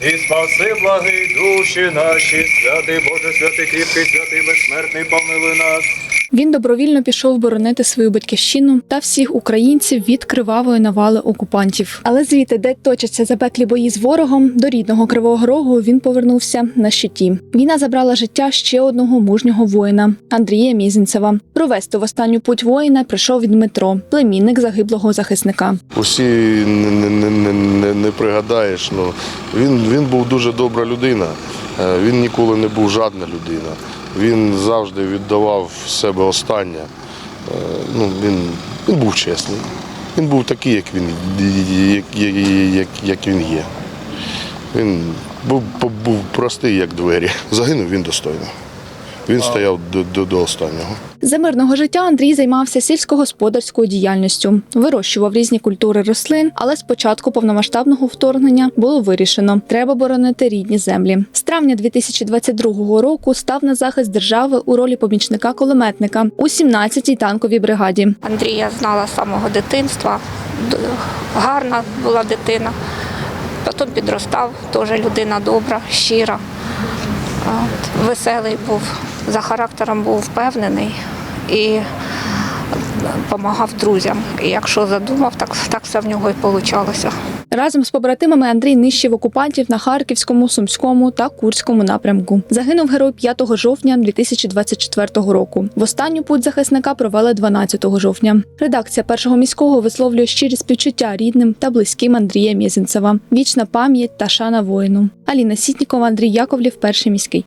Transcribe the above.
І спаси благий душі наші, святий Боже, святий кріпкий, святий безсмертний, помилуй нас. Він добровільно пішов боронити свою батьківщину та всіх українців від кривавої навали окупантів. Але звідти, де точаться запеклі бої з ворогом, до рідного кривого рогу він повернувся на щиті. Війна забрала життя ще одного мужнього воїна Андрія Мізінцева. Провести в останню путь воїна прийшов від Дмитро, племінник загиблого захисника. Усі не, не, не, не, не, не пригадаєш. Ну, він, він був дуже добра людина. Е, Він ніколи не був жадна людина. Він завжди віддавав себе останнє. Е, Ну, він, він був чесний. Він був такий, як він, як, як, як він є. Він був, був простий, як двері. Загинув він достойно. Він стояв до, до, до останнього. За мирного життя Андрій займався сільськогосподарською діяльністю, вирощував різні культури рослин, але з початку повномасштабного вторгнення було вирішено, треба боронити рідні землі. З травня 2022 року став на захист держави у ролі помічника кулеметника у 17-й танковій бригаді. Андрія знала з самого дитинства. Гарна була дитина. Потім підростав, теж людина добра, щира. От, Веселий був, за характером був впевнений і допомагав друзям. І якщо задумав, так, так все в нього і вийшло. Разом з побратимами Андрій нищив окупантів на Харківському, Сумському та Курському напрямку. Загинув герой 5 жовтня 2024 року. В останню путь захисника провели 12 жовтня. Редакція першого міського висловлює щирі співчуття рідним та близьким Андрія Мєзінцева. Вічна пам'ять та шана воїну. Аліна Сітнікова, Андрій Яковлів, перший міський.